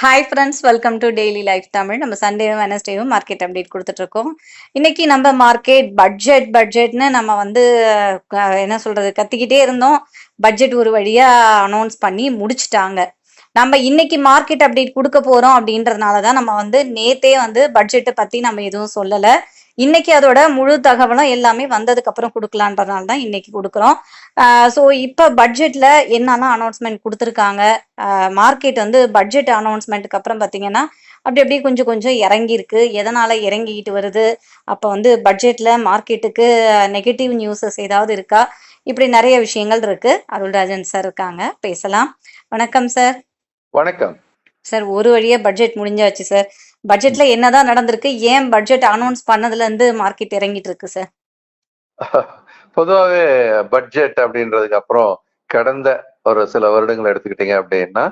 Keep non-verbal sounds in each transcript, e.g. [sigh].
Hi friends welcome to daily life Tamil நம்ம சண்டேவும் வெனஸ்டேவும் market update கொடுத்துட்ருக்கோம் இன்னைக்கு நம்ம மார்க்கெட் பட்ஜெட் பட்ஜெட்னு நம்ம வந்து என்ன சொல்றது கத்திக்கிட்டே இருந்தோம். பட்ஜெட் ஒரு வழியா அனௌன்ஸ் பண்ணி முடிச்சிட்டாங்க. நம்ம இன்னைக்கு மார்க்கெட் அப்டேட் கொடுக்க போறோம் அப்படின்றதுனால தான் நம்ம வந்து நேத்தே வந்து பட்ஜெட்டை பத்தி நம்ம எதுவும் சொல்லலை. இன்னைக்கு அதோட முழு தகவலும் எல்லாமே வந்ததுக்கு அப்புறம் கொடுக்கலான்றதுனால தான் இன்னைக்கு கொடுக்குறோம். ஸோ இப்போ பட்ஜெட்ல என்னெல்லாம் அனௌன்ஸ்மெண்ட் கொடுத்துருக்காங்க? மார்க்கெட் வந்து பட்ஜெட் அனௌன்ஸ்மெண்ட்டுக்கு அப்புறம் பார்த்தீங்கன்னா அப்படி அப்படியே கொஞ்சம் கொஞ்சம் இறங்கியிருக்கு. எதனால இறங்கிக்கிட்டு வருது? அப்போ வந்து பட்ஜெட்ல மார்க்கெட்டுக்கு நெகட்டிவ் நியூஸஸ் ஏதாவது இருக்கா? இப்படி நிறைய விஷயங்கள் இருக்கு. அருள்ராஜன் சார் இருக்காங்க. பேசலாம். வணக்கம் சார் வணக்கம். சார் ஒரு வழியா பட்ஜெட் முடிஞ்சாச்சு சார் பட்ஜெட்ல என்னதான் நடந்திருக்கு ஏன் பட்ஜெட் அனௌன்ஸ் பண்ணதுல இருந்து மார்க்கெட் இறங்கிட்டு இருக்கு சார் பொதுவாகவே பட்ஜெட் அப்படின்றதுக்கு அப்புறம் கடந்த ஒரு சில வருடங்கள் எடுத்துக்கிட்டீங்க அப்படின்னா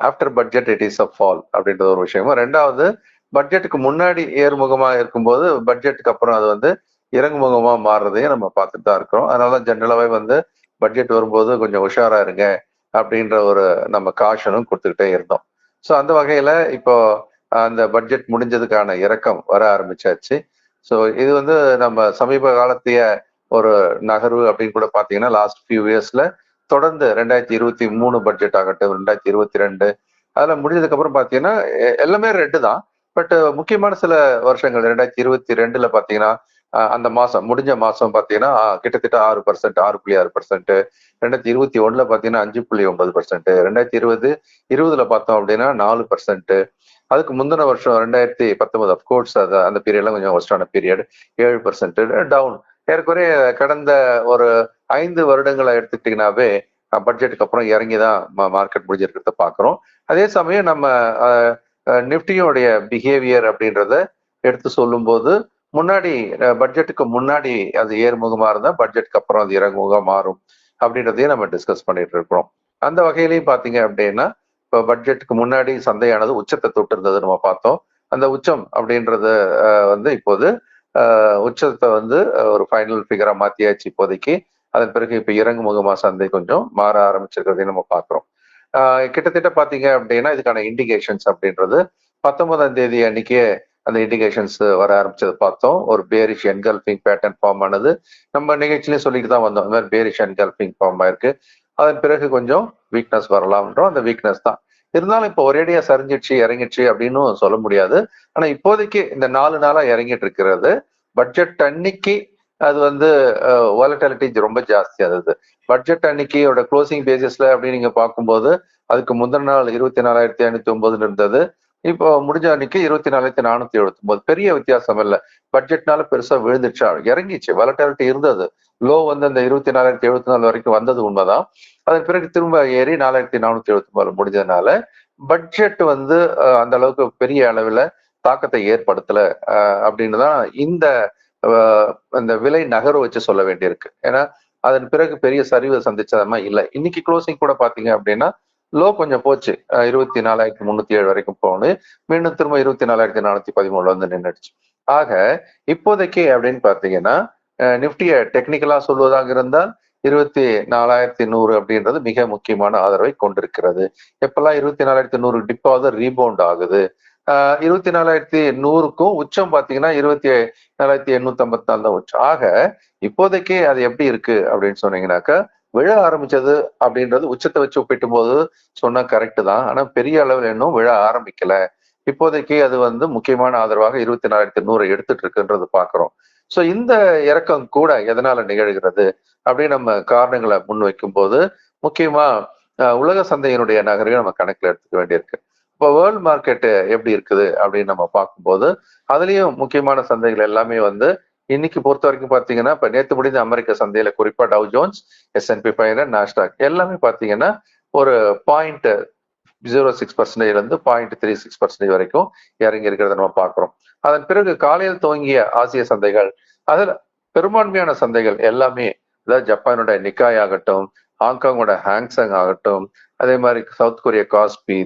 after budget it is a fall அப்படின்றது ஒரு விஷயமும் ரெண்டாவது பட்ஜெட்டுக்கு முன்னாடி ஏறுமுகமா இருக்கும்போது பட்ஜெட்டுக்கு அப்புறம் அது வந்து இறங்குமுகமா மாறுறதையும் நம்ம பார்த்துட்டு தான் இருக்கிறோம். அதனால தான் வந்து பட்ஜெட் வரும்போது கொஞ்சம் உஷாரா இருங்க அப்படின்ற ஒரு நம்ம காஷனும் கொடுத்துக்கிட்டே இருந்தோம். ஸோ அந்த வகையில இப்போ அந்த பட்ஜெட் முடிஞ்சதுக்கான இறக்கம் வர ஆரம்பிச்சாச்சு. ஸோ இது வந்து நம்ம சமீப காலத்திய ஒரு நகர்வு அப்படின்னு கூட பார்த்தீங்கன்னா லாஸ்ட் ஃபியூ இயர்ஸ்ல தொடர்ந்து ரெண்டாயிரத்தி இருபத்தி மூணு பட்ஜெட் ஆகட்டும் ரெண்டாயிரத்தி இருபத்தி ரெண்டு அதில் முடிஞ்சதுக்கு அப்புறம் எல்லாமே ரெண்டு தான். பட் முக்கியமான சில வருஷங்கள் ரெண்டாயிரத்தி இருபத்தி ரெண்டுல பார்த்தீங்கன்னா அந்த மாசம் முடிஞ்ச மாசம் பார்த்தீங்கன்னா கிட்டத்தட்ட ஆறு பர்சன்ட் ஆறு புள்ளி ஆறு பர்சன்ட் ரெண்டாயிரத்தி இருபத்தி ஒன்றில் பார்த்தீங்கன்னா அஞ்சு புள்ளி ஒன்பது பர்சன்ட் ரெண்டாயிரத்தி இருபது இருபதுல பார்த்தோம் அப்படின்னா நாலு பர்சன்ட் அதுக்கு முந்தின வருஷம் ரெண்டாயிரத்தி பத்தொன்பது அப்கோர்ஸ் அது அந்த பீரியட்லாம் கொஞ்சம் ஒஸ்டான பீரியட் ஏழு பர்சன்ட் டவுன் ஏற்கனவே கடந்த ஒரு ஐந்து வருடங்களை எடுத்துக்கிட்டிங்கனாவே பட்ஜெட்டுக்கு அப்புறம் இறங்கி தான் மார்க்கெட் முடிஞ்சிருக்கிறத பார்க்குறோம் அதே சமயம் நம்ம நிஃப்டியோடைய பிஹேவியர் அப்படின்றத எடுத்து சொல்லும்போது முன்னாடி பட்ஜெட்டுக்கு முன்னாடி அது ஏறுமுகமா இருந்தால் பட்ஜெட்டுக்கு அப்புறம் அது இறங்குமுகம் மாறும் அப்படின்றதையும் நம்ம டிஸ்கஸ் பண்ணிட்டு இருக்கிறோம். அந்த வகையிலையும் பார்த்தீங்க அப்படின்னா இப்போ பட்ஜெட்டுக்கு முன்னாடி சந்தையானது உச்சத்தை தொட்டு இருந்தது நம்ம பார்த்தோம். அந்த உச்சம் அப்படின்றது வந்து இப்போது உச்சத்தை வந்து ஒரு ஃபைனல் ஃபிகரா மாத்தியாச்சு இப்போதைக்கு. அதன் பிறகு இப்ப இறங்கு முகமா சந்தை கொஞ்சம் மாற ஆரம்பிச்சிருக்கிறதையும் நம்ம பார்க்குறோம். ஆஹ் கிட்டத்தட்ட பாத்தீங்க அப்படின்னா இதுக்கான இண்டிகேஷன்ஸ் அப்படின்றது பத்தொன்பதாம் தேதி அன்னைக்கே அந்த இண்டிகேஷன்ஸ் வர ஆரம்பிச்சது பார்த்தோம். ஒரு பேரிஷ் என்கல்ஃபிங் பேட்டர்ன் ஃபார்ம் ஆனது. நம்ம நிகழ்ச்சியிலேயே சொல்லிட்டு தான் வந்தோம். இந்த மாதிரி பேரிஷ் என்கல்ஃபிங் ஃபார்ம் ஆயிருக்கு அதன் பிறகு கொஞ்சம் வீக்னஸ் வரலாம்ன்றோம். அந்த வீக்னஸ் தான். இருந்தாலும் இப்போ ஒரேடியா சரிஞ்சிடுச்சு இறங்கிடுச்சு அப்படின்னு சொல்ல முடியாது. ஆனா இப்போதைக்கு இந்த நாலு நாளா இறங்கிட்டு இருக்கிறது. பட்ஜெட் அன்னைக்கு அது வந்து வாலட்டாலிட்டி ரொம்ப ஜாஸ்தி ஆகுது பட்ஜெட் அன்னைக்கியோட க்ளோசிங் பேசிஸ்ல அப்படின்னு நீங்க பார்க்கும்போது அதுக்கு முந்தின நாள் இருபத்தி நாலாயிரத்தி ஐநூத்தி ஒன்பதுன்னு இருந்தது. இப்போ முடிஞ்ச அன்னைக்கு இருபத்தி நாலாயிரத்தி நானூத்தி எழுபத்தி ஒன்பது பெரிய வித்தியாசம் இல்லை. பட்ஜெட்னால பெருசா விழுந்துச்சா இறங்கிச்சு வலட்டாலிட்டி இருந்தது. லோ வந்து அந்த இருபத்தி நாலாயிரத்தி எழுபத்தி நாலு வரைக்கும் வந்தது உண்மைதான். அதன் பிறகு திரும்ப ஏறி நாலாயிரத்தி நானூத்தி எழுபத்தி ஒன்பது முடிஞ்சதுனால பட்ஜெட் வந்து அந்த அளவுக்கு பெரிய அளவுல தாக்கத்தை ஏற்படுத்தல. அஹ், அப்படின்னு தான் இந்த அந்த விலை நகரம் வச்சு சொல்ல வேண்டியிருக்கு. ஏன்னா அதன் பிறகு பெரிய சரிவு சந்திச்சதமா இல்லை. இன்னைக்கு க்ளோசிங் கூட பாத்தீங்க அப்படின்னா லோ கொஞ்சம் போச்சு. இருபத்தி நாலாயிரத்தி முன்னூத்தி ஏழு வரைக்கும் போகணும் மீண்டும் திரும்ப இருபத்தி நாலாயிரத்தி நானூத்தி பதிமூணுல வந்து நின்றுடுச்சு ஆக இப்போதைக்கு அப்படின்னு பார்த்தீங்கன்னா நிப்டிய டெக்னிக்கலா சொல்வதாக இருந்தால் இருபத்தி நாலாயிரத்தி நூறு அப்படின்றது மிக முக்கியமான ஆதரவை கொண்டிருக்கிறது. எப்பெல்லாம் இருபத்தி நாலாயிரத்தி நூறு டிப்பாவது ரீபவுண்ட் ஆகுது. ஆஹ் இருபத்தி நாலாயிரத்தி நூறுக்கும் உச்சம் பாத்தீங்கன்னா இருபத்தி நாலாயிரத்தி எண்ணூத்தி ஐம்பத்தி நாலு தான் உச்சம். ஆக இப்போதைக்கு அது எப்படி இருக்கு அப்படின்னு சொன்னீங்கன்னாக்கா விழ ஆரம்பிச்சது அப்படின்றது உச்சத்தை வச்சு ஒப்பிட்டும் போது சொன்னா கரெக்டு தான். ஆனா பெரிய அளவில் இன்னும் விழ ஆரம்பிக்கல. இப்போதைக்கு அது வந்து முக்கியமான ஆதரவாக இருபத்தி நாலாயிரத்தி நூறு எடுத்துட்டு இருக்குன்றது பாக்குறோம். சோ இந்த இறக்கம் கூட எதனால நிகழ்கிறது? அப்படின்னு நம்ம காரணங்களை முன்வைக்கும் போது முக்கியமா உலக சந்தையினுடைய நகரையும் நம்ம கணக்கில் எடுத்துக்க வேண்டியிருக்கு. இப்போ வேர்ல்ட் மார்க்கெட் எப்படி இருக்குது? அப்படின்னு நம்ம பார்க்கும்போது அதுலயும் முக்கியமான சந்தைகள் எல்லாமே வந்து இன்னைக்கு பொறுத்த வரைக்கும் பாத்தீங்கன்னா இப்ப நேற்று முடிந்த அமெரிக்க சந்தையில குறிப்பா Dow Jones S and P five Nasdaq எல்லாமே பாத்தீங்கன்னா ஒரு பாயிண்ட் ஜீரோ சிக்ஸ் பர்சன்டேஜ் இருந்து பாயிண்ட் த்ரீ சிக்ஸ் பர்சன்டேஜ் வரைக்கும் இறங்கி இருக்கிறத நம்ம பார்க்குறோம். அதன் பிறகு காலையில் துவங்கிய ஆசிய சந்தைகள் அதில் பெரும்பான்மையான சந்தைகள் எல்லாமே அதாவது ஜப்பானோட நிக்காய் ஆகட்டும் ஹாங்காங்கோட ஹாங்ஸங் ஆகட்டும் அதே மாதிரி சவுத் கொரியா காஸ்பி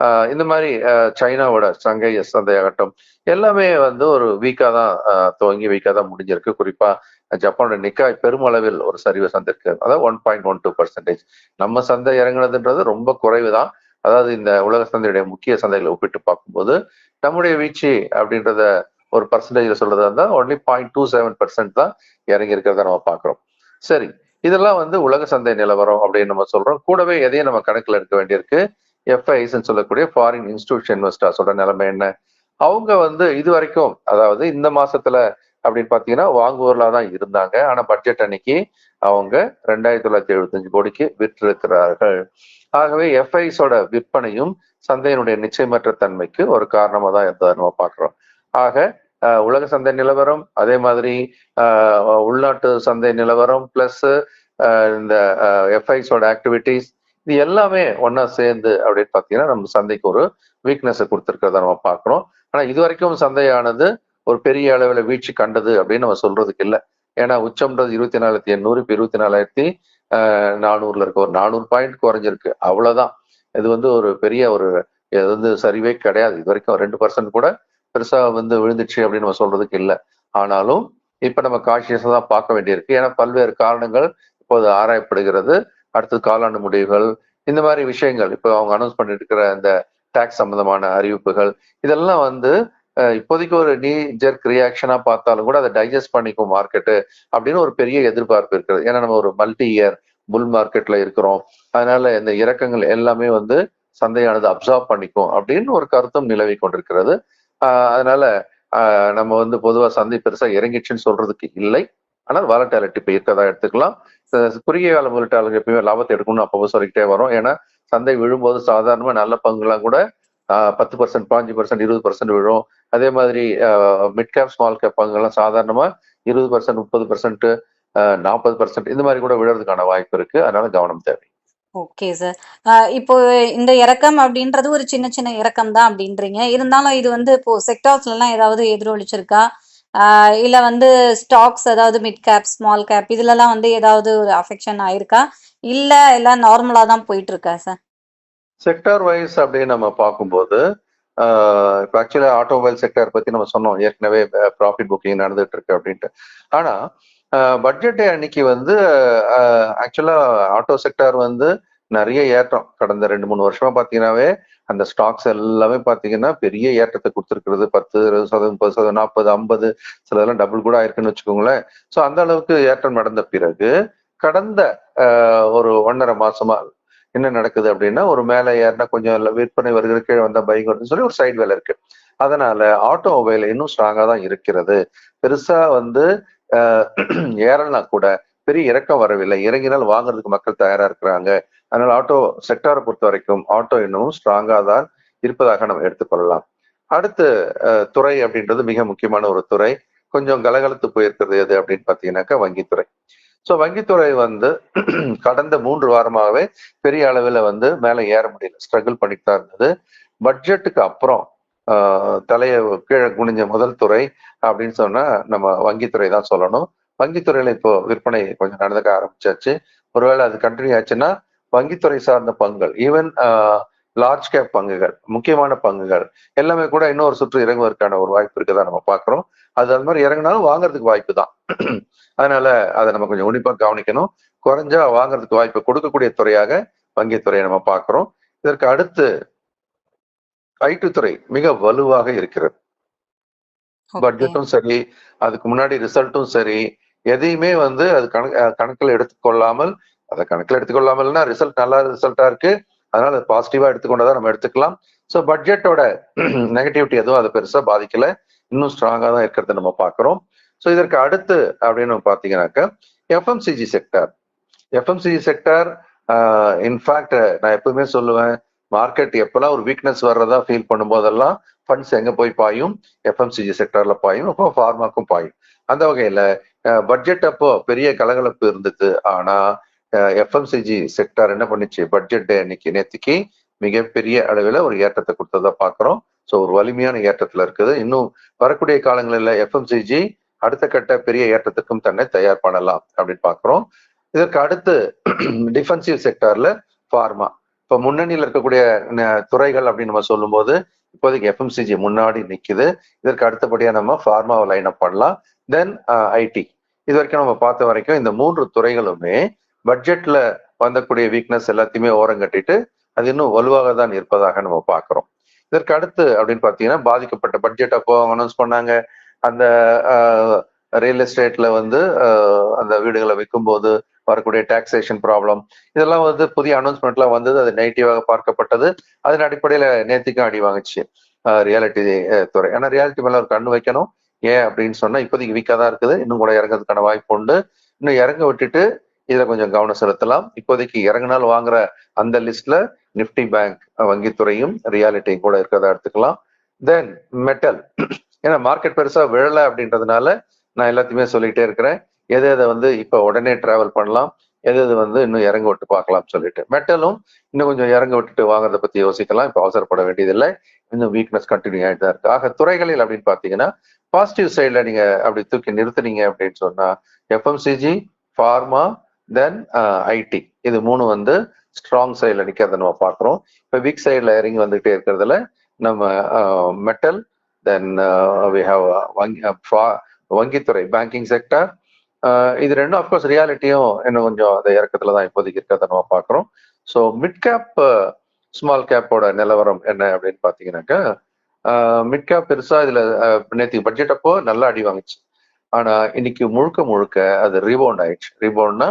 ஆஹ் இந்த மாதிரி ஆஹ் சைனாவோட சங்கை சந்தை ஆகட்டும் எல்லாமே வந்து ஒரு வீக்கா தான் ஆஹ் துவங்கி வீக்கா தான் முடிஞ்சிருக்கு. குறிப்பா ஜப்பானோட நிக்காய் பெருமளவில் ஒரு சரிவு சந்திருக்கு. அதாவது one point one two percentage நம்ம சந்தை இறங்குனதுன்றது ரொம்ப குறைவு தான். அதாவது இந்த உலக சந்தையுடைய முக்கிய சந்தைகளை ஒப்பிட்டு பார்க்கும்போது நம்முடைய வீழ்ச்சி அப்படின்றத ஒரு பர்சன்டேஜ்ல சொல்றதா இருந்தா only point two seven percent தான் இறங்கி இருக்கிறத நம்ம பார்க்குறோம். சரி இதெல்லாம் வந்து உலக சந்தை நிலவரம் அப்படின்னு நம்ம சொல்றோம். கூடவே எதையும் நம்ம கணக்குல எடுக்க வேண்டியிருக்கு. எஃப்ஐஸ்ன்னு சொல்லக்கூடிய ஃபாரின் இன்ஸ்டிடியூஷன் இன்வெஸ்டர்ஸோட நிலைமை என்ன? அவங்க வந்து இது வரைக்கும் அதாவது இந்த மாசத்துல அப்படின்னு பாத்தீங்கன்னா வாங்குவோர்ல தான் இருந்தாங்க. ஆனா பட்ஜெட் அன்னைக்கு அவங்க ரெண்டாயிரத்தி தொள்ளாயிரத்தி எழுபத்தஞ்சு கோடிக்கு விற்றிருக்கிறார்கள். ஆகவே எஃப்ஐஸோட விற்பனையும் சந்தையினுடைய நிச்சயமற்ற தன்மைக்கு ஒரு காரணமாக தான் இருந்ததை நம்ம பார்க்குறோம். ஆக உலக சந்தை நிலவரம் அதே மாதிரி உள்நாட்டு சந்தை நிலவரம் பிளஸ் இந்த எஃப்ஐஸோட ஆக்டிவிட்டிஸ் இது எல்லாமே ஒன்னா சேர்ந்து அப்படின்னு பாத்தீங்கன்னா நம்ம சந்தைக்கு ஒரு வீக்னஸை கொடுத்துருக்கிறத நம்ம பார்க்குறோம். ஆனா இது வரைக்கும் சந்தையானது ஒரு பெரிய அளவுல வீழ்ச்சி கண்டது அப்படின்னு நம்ம சொல்றதுக்கு இல்லை. ஏன்னா உச்சம்ன்றது இருபத்தி நாலாயிரத்தி எண்ணூறு இப்போ இருபத்தி நாலாயிரத்தி நானூறுல இருக்க. ஒரு நானூறு பாயிண்ட் குறைஞ்சிருக்கு. அவ்வளவுதான். இது வந்து ஒரு பெரிய ஒரு இது வந்து சரிவே கிடையாது. இது வரைக்கும் ரெண்டு பர்சன்ட் கூட பெருசா வந்து விழுந்துச்சு அப்படின்னு நம்ம சொல்றதுக்கு இல்லை. ஆனாலும் இப்ப நம்ம கான்சியஸா தான் பார்க்க வேண்டியிருக்கு. ஏன்னா பல்வேறு காரணங்கள் இப்போது ஆராயப்படுகிறது. அடுத்தது காலாண்டு முடிவுகள் இந்த மாதிரி விஷயங்கள். இப்போ அவங்க அனௌன்ஸ் பண்ணிட்டு இருக்கிற இந்த டாக்ஸ் சம்பந்தமான அறிவிப்புகள் இதெல்லாம் வந்து இப்போதைக்கு ஒரு நீ ஜெர்க் ரியாக்ஷனா பார்த்தாலும் கூட அதை டைஜஸ்ட் பண்ணிக்கும் மார்க்கெட்டு அப்படின்னு ஒரு பெரிய எதிர்பார்ப்பு இருக்கிறது ஏன்னா நம்ம ஒரு மல்டி இயர் புல் மார்க்கெட்ல இருக்கிறோம். அதனால இந்த இறக்கங்கள் எல்லாமே வந்து சந்தையானது அப்சார்ப் பண்ணிக்கும் அப்படின்னு ஒரு கருத்தும் நிலவி கொண்டிருக்கிறது. அதனால நம்ம வந்து பொதுவாக சந்தை பெருசா இறங்கிச்சுன்னு சொல்றதுக்கு இல்லை. ஆனால் வாலட்டாலிட்டி இப்போ இருக்கதா எடுத்துக்கலாம். குறுகிய கால முதலீட்டாளர்கள் எப்பயுமே லாபத்தை எடுக்கணும்னு அப்பப்போ சொல்லிக்கிட்டே வரும். ஏன்னா சந்தை விழும்போது சாதாரணமாக நல்ல பங்குலாம் கூட பத்து பர்சன்ட் பாஞ்சு பர்சன்ட் இருபது பர்சன்ட் விழும். அதே மாதிரி மிட் கேப் ஸ்மால் கேப் பங்குகள்லாம் சாதாரணமாக இருபது பர்சன்ட் முப்பது பர்சன்ட் நாற்பது பர்சன்ட் இந்த மாதிரி கூட விழுறதுக்கான வாய்ப்பு இருக்கு. அதனால கவனம் தேவை. ஓகே சார் இப்போ இந்த இறக்கம் அப்படின்றது ஒரு சின்ன சின்ன இறக்கம் தான் அப்படின்றீங்க. இருந்தாலும் இது வந்து இப்போ செக்டார்ஸ்லாம் ஏதாவது எதிரொலிச்சிருக்கா? இல்லை இல்ல வந்து ஸ்டாக்ஸ் ஏதாவது மிட் கேப் ஸ்மால் கேப் இதுலலாம் வந்து ஏதாவது ஒரு அஃபெக்ஷன் ஆயிருக்கா? இல்ல எல்லாம் நார்மலா தான் போயிட்டு இருக்கா சார் செக்டார் வைஸ் அப்படின்னு நம்ம பார்க்கும்போது இப்போ ஆக்சுவலா ஆட்டோமொபைல் செக்டார் பத்தி நம்ம சொன்னோம். ஏற்கனவே ப்ராஃபிட் புக்கிங் நடந்துட்டு இருக்கு அப்படின்ட்டு. ஆனா பட்ஜெட் அன்னைக்கு வந்து ஆக்சுவலா ஆட்டோ செக்டார் வந்து நிறைய ஏற்றம். கடந்த ரெண்டு மூணு வருஷமா பாத்தீங்கன்னாவே அந்த ஸ்டாக்ஸ் எல்லாமே பாத்தீங்கன்னா பெரிய ஏற்றத்தை கொடுத்துருக்கிறது. பத்து இருபது சதவீதம் முப்பது சதவீதம் நாற்பது ஐம்பது சிலதெல்லாம் டபுள் கூட ஆயிருக்குன்னு வச்சுக்கோங்களேன். ஸோ அந்த அளவுக்கு ஏற்றம் நடந்த பிறகு கடந்த ஒரு ஒன்றரை மாசமா என்ன நடக்குது அப்படின்னா ஒரு மேலே ஏறினா கொஞ்சம் விற்பனை வருகிற கீழே வந்தா பைக் வருதுன்னு சொல்லி ஒரு சைடு வேலை இருக்கு. அதனால ஆட்டோமொபைல் இன்னும் ஸ்ட்ராங்கா தான் இருக்கிறது. பெருசா வந்து ஆஹ், ஏறலாம் கூட பெரிய இறக்கம் வரவில்லை. இறங்கினால் வாங்குறதுக்கு மக்கள் தயாரா இருக்கிறாங்க. அதனால ஆட்டோ செக்டாரை பொறுத்த வரைக்கும் ஆட்டோ இன்னமும் ஸ்ட்ராங்கா தான் இருப்பதாக நம்ம எடுத்துக்கொள்ளலாம். அடுத்து துறை அப்படின்றது மிக முக்கியமான ஒரு துறை. கொஞ்சம் கலகலத்து போயிருக்கிறது எது அப்படின்னு பாத்தீங்கன்னாக்கா வங்கித்துறை. ஸோ வங்கித்துறை வந்து [clears throat] கடந்த மூன்று வாரமாகவே பெரிய அளவில் வந்து மேலே ஏற முடியல. ஸ்ட்ரகிள் பண்ணிட்டு தான் இருந்தது. பட்ஜெட்டுக்கு அப்புறம் தலையை கீழே குனிஞ்ச முதல் துறை அப்படின்னு சொன்னா நம்ம வங்கித்துறை தான் சொல்லணும். வங்கித்துறையில இப்போ விற்பனை கொஞ்சம் நடந்துக்க ஆரம்பிச்சாச்சு. ஒருவேளை அது கண்டினியூ ஆச்சுன்னா வங்கித்துறை சார்ந்த பங்கள் ஈவன் லார்ஜ் கேப் பங்குகள் முக்கியமான பங்குகள் எல்லாமே கூட இன்னொரு சுற்று இறங்குவதற்கான ஒரு வாய்ப்பு இருக்குதான் நம்ம பார்க்குறோம். அது அது மாதிரி இறங்கினாலும் வாங்குறதுக்கு வாய்ப்பு தான். அதனால அதை நம்ம கொஞ்சம் உன்னிப்பா கவனிக்கணும். குறைஞ்சா வாங்குறதுக்கு வாய்ப்பு கொடுக்கக்கூடிய துறையாக வங்கித்துறையை நம்ம பார்க்கிறோம். இதற்கு அடுத்து ஐடி துறை மிக வலுவாக இருக்கிறது. பட்ஜெட்டும் சரி அதுக்கு முன்னாடி ரிசல்ட்டும் சரி எதையுமே வந்து அது கணக்கு கணக்கில் எடுத்துக்கொள்ளாமல் அதை கணக்கில் எடுத்துக்கொள்ளாமல்னா ரிசல்ட் நல்ல ரிசல்ட்டா இருக்கு. அதனால பாசிட்டிவா எடுத்துக்கொண்டதா நம்ம எடுத்துக்கலாம். ஸோ பட்ஜெட்டோட நெகட்டிவிட்டி எதுவும் அதை பெருசா பாதிக்கல. இன்னும் ஸ்ட்ராங்கா தான் இருக்கிறத நம்ம பார்க்கிறோம். ஸோ இதற்கு அடுத்து அப்படின்னு பார்த்தீங்கன்னாக்கா FMCG sector FMCG sector in fact நான் எப்பவுமே சொல்லுவேன் மார்க்கெட் எப்பெல்லாம் ஒரு வீக்னஸ் வர்றதா ஃபீல் பண்ணும்போதெல்லாம் ஃபண்ட்ஸ் எங்க போய் பாயும்? எஃப்எம்சிஜி செக்டர்ல பாயும் அப்போ ஃபார்மாக்கும் பாயும். அந்த வகையில பட்ஜெட் அப்போ பெரிய கலகலப்பு இருந்தது ஆனா எஃப்எம்சிஜி செக்டார் என்ன பண்ணுச்சு? பட்ஜெட் டே அன்னைக்கு நேற்றுக்கு மிகப்பெரிய அளவில் ஒரு ஏற்றத்தை கொடுத்ததா பார்க்குறோம். ஸோ ஒரு வலிமையான ஏற்றத்தில் இருக்குது. இன்னும் வரக்கூடிய காலங்களில் எஃப்எம்சிஜி அடுத்த கட்ட பெரிய ஏற்றத்துக்கும் தன்னை தயார் பண்ணலாம் அப்படின்னு பார்க்குறோம். இதற்கு அடுத்து டிஃபென்சிவ் செக்டார்ல ஃபார்மா இப்போ முன்னணியில் இருக்கக்கூடிய ந- துறைகள் அப்படின்னு நம்ம சொல்லும்போது இப்போதைக்கு எஃப்எம்சிஜி முன்னாடி நிற்குது இதற்கு அடுத்தபடியாக நம்ம ஃபார்மாவை லைன் அப் பண்ணலாம். தென் ஐடி இது வரைக்கும் நம்ம பார்த்த வரைக்கும் இந்த மூன்று துறைகளுமே பட்ஜெட்ல வந்தக்கூடிய வீக்னஸ் எல்லாத்தையுமே ஓரம் கட்டிட்டு அது இன்னும் வலுவாக தான் இருப்பதாக நம்ம பார்க்கிறோம். இதற்கு அடுத்து அப்படின்னு பார்த்தீங்கன்னா பாதிக்கப்பட்ட பட்ஜெட் அப்போ அனௌன்ஸ் பண்ணாங்க. அந்த ரியல் எஸ்டேட்ல வந்து அந்த வீடுகளை விற்கும்போது வரக்கூடிய டாக்ஸேஷன் ப்ராப்ளம் இதெல்லாம் வந்து புதிய அனௌன்ஸ்மெண்ட்லாம் வந்தது அது நெகட்டிவாக பார்க்கப்பட்டது. அதன் அடிப்படையில் நேத்திக்கும் அடி வாங்குச்சு ரியாலிட்டி துறை. ஏன்னா ரியாலிட்டி மேலே ஒரு கண்ணு வைக்கணும். ஏன் அப்படின்னு சொன்னா இப்போதைக்கு வீக்காக தான் இருக்குது. இன்னும் கூட இறங்குறதுக்கான வாய்ப்பு உண்டு. இன்னும் இறங்க விட்டுட்டு இதுல கொஞ்சம் கவனம் செலுத்தலாம். இப்போதைக்கு இறங்கினால் வாங்குற அந்த லிஸ்ட்ல நிப்டி பேங்க் வங்கித்துறையும் ரியாலிட்டியும் கூட இருக்கிறதா எடுத்துக்கலாம். தென் மெட்டல் ஏன்னா மார்க்கெட் பெருசா விழல அப்படின்றதுனால நான் எல்லாத்தையுமே சொல்லிட்டே இருக்கிறேன். எது எதை வந்து இப்போ உடனே டிராவல் பண்ணலாம் எது எது வந்து இன்னும் இறங்க விட்டு பார்க்கலாம் சொல்லிட்டு. மெட்டலும் இன்னும் கொஞ்சம் இறங்க விட்டுட்டு வாங்குறத பத்தி யோசிக்கலாம். இப்போ அவசரப்பட வேண்டியதில்லை. இன்னும் வீக்னஸ் கண்டினியூ ஆகிட்டு தான் இருக்கு. ஆக துறைகளில் அப்படின்னு பார்த்தீங்கன்னா பாசிட்டிவ் சைடில் நீங்க அப்படி தூக்கி நிறுத்துனீங்க அப்படின்னு சொன்னா FMCG pharma then IT uh, இது மூணு வந்து ஸ்ட்ராங் சைடில் நிற்கிறத நம்ம பார்க்குறோம். இப்போ வீக் சைடில் இறங்கி வந்துகிட்டே இருக்கிறதுல நம்ம மெட்டல் தென் வி ஹாவ் வங்கி uh, வங்கித்துறை பேங்கிங் செக்டர் uh, இது ரெண்டும் அஃப்கோர்ஸ் ரியாலிட்டியும் இன்னும் கொஞ்சம் அந்த இறக்கத்துல தான் இப்போதைக்கு இருக்கிறத நம்ம பார்க்குறோம். ஸோ மிட் கேப் ஸ்மால் கேப்போட நிலவரம் என்ன அப்படின்னு பார்த்தீங்கன்னாக்கா மிட் கேப் பெருசாக இதில் நேற்று பட்ஜெட் அப்போ நல்லா அடி வாங்குச்சு. ஆனா இன்னைக்கு முழுக்க முழுக்க அது ரீபவுண்ட் ஆயிடுச்சு. ரீபவுண்ட்னா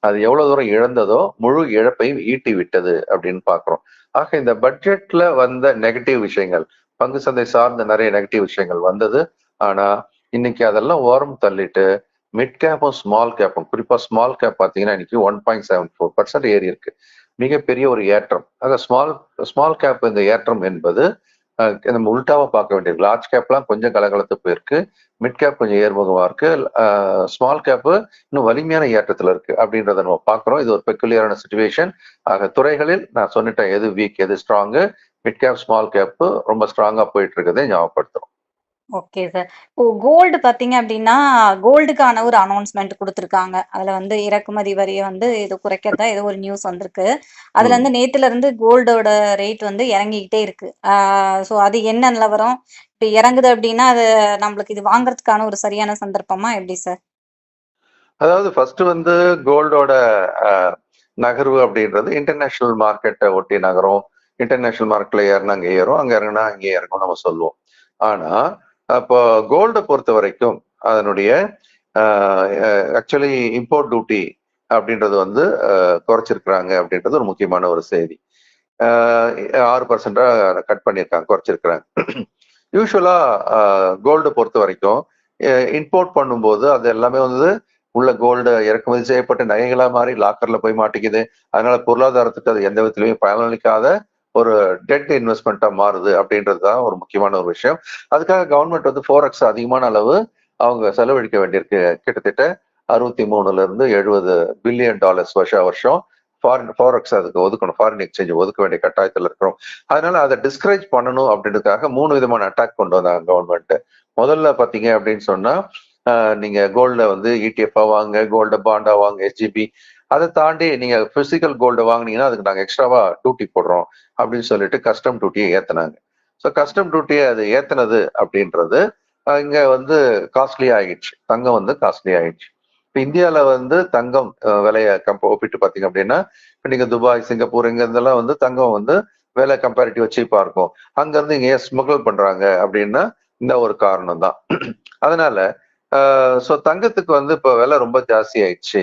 அது எவ்வளவு தூரம் இழந்ததோ முழு இழப்பையும் ஈட்டி விட்டது அப்படின்னு பாக்குறோம். ஆக இந்த பட்ஜெட்ல வந்த நெகட்டிவ் விஷயங்கள் பங்கு சந்தை சார்ந்த நிறைய நெகட்டிவ் விஷயங்கள் வந்தது. ஆனா இன்னைக்கு அதெல்லாம் ஓரம் தள்ளிட்டு மிட் கேப்பும் ஸ்மால் கேப்பும் குறிப்பா ஸ்மால் கேப் பாத்தீங்கன்னா இன்னைக்கு one point seven four percent ஏறி இருக்கு. மிகப்பெரிய ஒரு ஏற்றம். ஆக ஸ்மால் ஸ்மால் கேப் இந்த ஏற்றம் என்பது நம்ம உல்டாவா பார்க்க வேண்டியது லார்ஜ் கேப்லாம் கொஞ்சம் கலகலத்து போயிருக்கு. மிட் கேப் கொஞ்சம் ஏர்முகமா இருக்கு. ஸ்மால் கேப் இன்னும் வலிமையான ஏற்றத்துல இருக்கு அப்படின்றத நம்ம பாக்குறோம் இது ஒரு பெக்குலியரான சுச்சுவேஷன் ஆக துறைகளில் நான் சொன்னிட்டேன் எது வீக் எது strong mid cap small cap ரொம்ப ஸ்ட்ராங்கா போயிட்டு இருக்கதே ஞாபகப்படுத்துறோம். ஓகே சார் இப்போ கோல்டு பார்த்தீங்க அப்படின்னா கோல்டுக்கான ஒரு அனௌன்ஸ்மெண்ட் கொடுத்துருக்காங்க. அதில் வந்து இறக்குமதி வரியை வந்து இது குறைக்கிறதா ஏதோ ஒரு நியூஸ் வந்திருக்கு. அதுல. இருந்து நேத்துல இருந்து கோல்டோட ரேட் வந்து இறங்கிக்கிட்டே இருக்கு. ஸோ அது என்ன நிலவரம் இப்போ இறங்குது அப்படின்னா அது நம்மளுக்கு இது வாங்குறதுக்கான ஒரு சரியான சந்தர்ப்பமா எப்படி சார் அதாவது ஃபர்ஸ்ட் வந்து கோல்டோட நகர்வு அப்படின்றது இன்டர்நேஷனல் மார்க்கெட்டை ஒட்டி நகரும். இன்டர்நேஷனல் மார்க்கெட்ல ஏறினா அங்கே ஏறும் அங்க இறங்குனா அங்கே இறங்கும் நம்ம சொல்லுவோம். ஆனா அப்போ கோல்டை பொறுத்த வரைக்கும் அதனுடைய ஆக்சுவலி இம்போர்ட் டியூட்டி அப்படின்றது வந்து குறைச்சிருக்கிறாங்க அப்படின்றது ஒரு முக்கியமான ஒரு செய்தி. ஆறு பர்சன்டா கட் பண்ணியிருக்காங்க குறைச்சிருக்கிறாங்க. யூஸ்வலா கோல்டை பொறுத்த வரைக்கும் இம்போர்ட் பண்ணும்போது அது எல்லாமே வந்து உள்ள கோல்டு இறக்குமதி செய்யப்பட்ட நகைகளா மாறி லாக்கர்ல போய் மாட்டிக்குது. அதனால பொருளாதாரத்துக்கு அது எந்த விதத்திலையும் பயனளிக்காத ஒரு டெட் இன்வெஸ்ட்மெண்ட்டா மாறுது அப்படின்றது தான் ஒரு முக்கியமான ஒரு விஷயம். அதுக்காக கவர்மெண்ட் வந்து ஃபோரக்ஸ் அதிகமான அளவு அவங்க செலவழிக்க வேண்டியிருக்கு. கிட்டத்தட்ட அறுபத்தி மூணுல இருந்து எழுபது பில்லியன் டாலர்ஸ் வருஷம் வருஷம் ஃபாரின் ஃபாரெக்ஸ் அதுக்கு ஒதுக்கணும். ஃபாரின் எக்ஸ்சேஞ்ச் ஒதுக்க வேண்டிய கட்டாயத்தில் இருக்கிறோம். அதனால அதை டிஸ்கரேஜ் பண்ணணும் அப்படின்றதுக்காக மூணு விதமான அட்டாக் கொண்டு வந்தாங்க கவர்மெண்ட் முதல்ல பாத்தீங்க அப்படின்னு சொன்னா நீங்க கோல்ட வந்து E வாங்க கோல்ட பாண்டா வாங்க எஸ்ஜிபி அதை தாண்டி நீங்க பிசிக்கல் கோல்டு வாங்குனீங்கன்னா அதுக்கு நாங்கள் எக்ஸ்ட்ராவா டியூட்டி போடுறோம் அப்படின்னு சொல்லிட்டு கஸ்டம் டியூட்டியை ஏத்தினாங்க. ஸோ கஸ்டம் டியூட்டியை அது ஏத்தினது அப்படின்றது இங்க வந்து காஸ்ட்லி ஆயிடுச்சு. தங்கம் வந்து காஸ்ட்லி ஆயிடுச்சு. இப்போ இந்தியாவில் வந்து தங்கம் விலையை கம்ப ஒப்பிட்டு பார்த்தீங்க அப்படின்னா இப்போ நீங்கள் துபாய் சிங்கப்பூர் இங்க இருந்தெல்லாம் வந்து தங்கம் வந்து விலை கம்பேரிட்டிவ் வச்சு இருக்கும். அங்கேருந்து இங்கே ஏன் ஸ்மகிள் பண்ணுறாங்க அப்படின்னா இந்த ஒரு காரணம் தான் [clears throat] அதனால ஸோ தங்கத்துக்கு வந்து இப்போ விலை ரொம்ப ஜாஸ்தி ஆயிடுச்சு.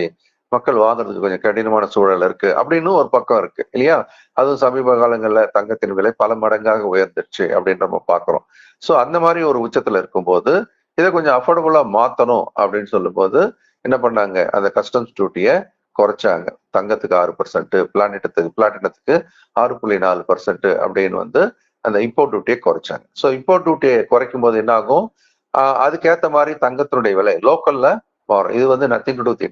மக்கள் வாங்குறதுக்கு கொஞ்சம் கடினமான சூழல் இருக்கு அப்படின்னு ஒரு பக்கம் இருக்கு இல்லையா? அதுவும் சமீப காலங்கள்ல தங்கத்தின் விலை பல மடங்காக உயர்ந்துச்சு அப்படின்னு நம்ம பாக்குறோம் ஸோ அந்த மாதிரி ஒரு உச்சத்துல இருக்கும்போது இதை கொஞ்சம் அஃபோர்டபுளா மாத்தணும் அப்படின்னு சொல்லும்போது என்ன பண்ணாங்க? அந்த கஸ்டம்ஸ் டியூட்டியை குறைச்சாங்க. தங்கத்துக்கு ஆறு பர்சன்ட் பிளானெட்டத்துக்கு பிளாட்டினத்துக்கு ஆறு புள்ளி நாலு பர்சன்ட் அப்படின்னு வந்து அந்த இம்போர்ட் டியூட்டியை குறைச்சாங்க. ஸோ இம்போர்ட் டியூட்டியை குறைக்கும் போது என்ன ஆகும் அதுக்கேற்ற மாதிரி தங்கத்தினுடைய விலை லோக்கல்ல மாறும் இது வந்து nothing to with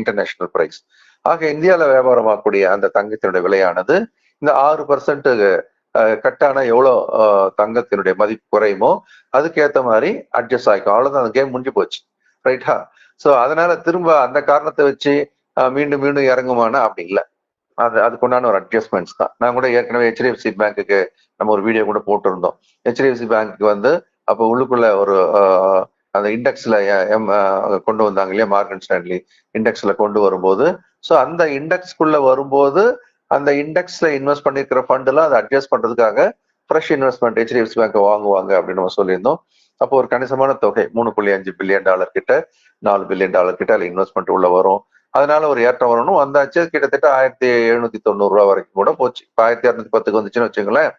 international price ஆக இந்தியால வியாபாரமாகக்கூடிய அந்த தங்கத்தினுடைய விலையானது இந்த ஆறு பர்சன்ட் கட்டான எவ்வளோ தங்கத்தினுடைய மதிப்பு குறையுமோ அதுக்கேற்ற மாதிரி அட்ஜஸ்ட் ஆகிக்கும். அவ்வளோதான் அந்த கேம் முடிஞ்சு போச்சு. ரைட்டா ஸோ அதனால திரும்ப அந்த காரணத்தை வச்சு மீண்டும் மீண்டும் இறங்குமானா? அப்படி இல்லை. அது அதுக்குண்டான ஒரு அட்ஜஸ்ட்மெண்ட்ஸ் தான். நான் கூட ஏற்கனவே ஹெச்டிஎஃப்சி பேங்க்குக்கு நம்ம ஒரு வீடியோ கூட போட்டிருந்தோம். ஹெச்டிஎஃப்சி பேங்க்கு வந்து அப்போ உள்ளுக்குள்ள ஒரு அந்த இண்டெக்ஸ்ல எம் கொண்டு வந்தாங்க இல்லையா மார்கன் ஸ்டான்லி இண்டெக்ஸ்ல கொண்டு வரும்போது. ஸோ அந்த இண்டெக்ஸ்க்குள்ள வரும்போது அந்த இண்டெக்ஸ்ல இன்வெஸ்ட் பண்ணிருக்கிற ஃபண்ட் எல்லாம் அதை அட்ஜஸ்ட் பண்றதுக்காக ஃப்ரெஷ் இன்வெஸ்ட்மெண்ட் ஹெச்டிஎஃப்சி பேங்க் வாங்குவாங்க அப்படின்னு நம்ம சொல்லியிருந்தோம். அப்போ ஒரு கணிசமான தொகை மூணு புள்ளி அஞ்சு பில்லியன் டாலர் கிட்ட நாலு பில்லியன் டாலர் கிட்ட அதில் இன்வெஸ்ட்மெண்ட் உள்ள வரும். அதனால ஒரு ஏற்றம் வரணும். வந்தாச்சு கிட்டத்தட்ட ஆயிரத்தி எழுநூத்தி தொண்ணூறு ரூபா வரைக்கும் கூட போச்சு. இப்போ ஆயிரத்தி இரநூத்தி பத்துக்கு வந்துச்சுன்னு வச்சுங்களேன்.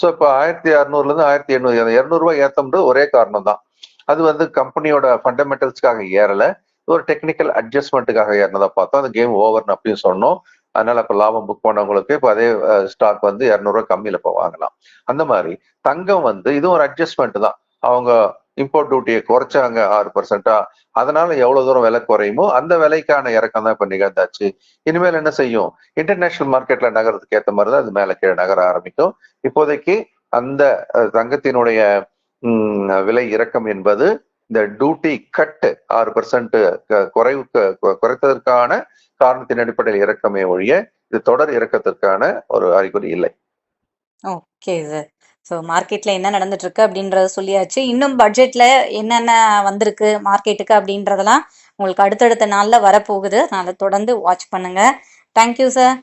ஸோ இப்போ ஆயிரத்தி அறுநூறுல இருந்து ஆயிரத்தி எண்ணூறு இரநூறுவா ஏற்றம்ன்றது ஒரே காரணம் தான் அது வந்து கம்பெனியோட ஃபண்டமெண்டல்ஸ்க்காக ஏறல. ஒரு டெக்னிக்கல் அட்ஜஸ்ட்மெண்ட்டுக்காக ஏறினதை பார்த்தோம். அந்த கேம் ஓவர்னு அப்படின்னு சொன்னோம். அதனால இப்போ லாபம் புக் பண்ணவங்களுக்கு இப்போ அதே ஸ்டாக் வந்து இரநூறுவா கம்மியில் இப்போ வாங்கலாம். அந்த மாதிரி தங்கம் வந்து இதுவும் ஒரு அட்ஜஸ்ட்மெண்ட் தான். அவங்க இம்போர்ட் டியூட்டியை குறைச்சாங்க ஆறு பர்சன்டா அதனால எவ்வளவு தூரம் விலை குறையுமோ அந்த விலைக்கான இறக்கம் தான் இப்ப நிகழ்ந்தாச்சு. இனிமேல் என்ன செய்யும்? இன்டர்நேஷனல் மார்க்கெட்ல நகரத்துக்கு ஏற்ற மாதிரி தான் அது மேல கீழே நகர ஆரம்பிக்கும். இப்போதைக்கு அந்த தங்கத்தினுடைய விலை இறக்கம் என்பது இந்த டியூட்டி கட் ஆறு பர்சன்ட் குறைவு குறைத்ததற்கான காரணத்தின் அடிப்படையில் இறக்கமே ஒழிய இது தொடர் இறக்கத்திற்கான ஒரு அறிகுறி இல்லை. ஓகே சார் ஸோ மார்க்கெட்ல என்ன நடந்துட்டு இருக்கு அப்படின்றத சொல்லியாச்சு. இன்னும் பட்ஜெட்ல என்னென்ன வந்திருக்கு மார்க்கெட்டுக்கு அப்படின்றதெல்லாம் உங்களுக்கு அடுத்தடுத்த நாள்ல வரப்போகுது. அதனால தொடர்ந்து வாட்ச் பண்ணுங்க. தேங்க்யூ சார்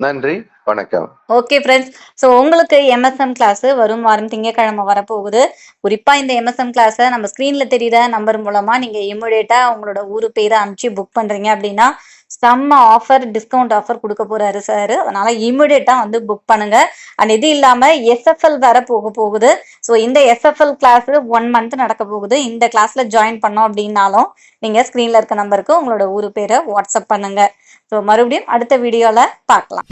நன்றி. வணக்கம். ஓகே ஃப்ரெண்ட்ஸ் ஸோ உங்களுக்கு எம்எஸ்எம் கிளாஸ் வரும் வாரம் திங்கக்கிழமை வரப்போகுது. குறிப்பாக இந்த எம்எஸ்எம் கிளாஸை நம்ம ஸ்க்ரீனில் தெரியுற நம்பர் மூலமாக நீங்கள் இமிடியேட்டா உங்களோட ஊரு பேரை அனுப்பிச்சு புக் பண்ணுறீங்க அப்படின்னா செம்ம ஆஃபர் டிஸ்கவுண்ட் ஆஃபர் கொடுக்க போறாரு சார் அதனால இமிடியேட்டா வந்து புக் பண்ணுங்க. அண்ட் இது இல்லாம எஸ்எஃப்எல் வேற போக போகுது. ஸோ இந்த எஸ்எஃப்எல் கிளாஸ் ஒன் மந்த் நடக்க போகுது. இந்த கிளாஸ்ல ஜாயின் பண்ணோம் அப்படின்னாலும் நீங்க ஸ்கிரீன்ல இருக்க நம்பருக்கு உங்களோட ஊரு பேரை வாட்ஸ்அப் பண்ணுங்க. ஸோ மறுபடியும் அடுத்த வீடியோல பார்க்கலாம்.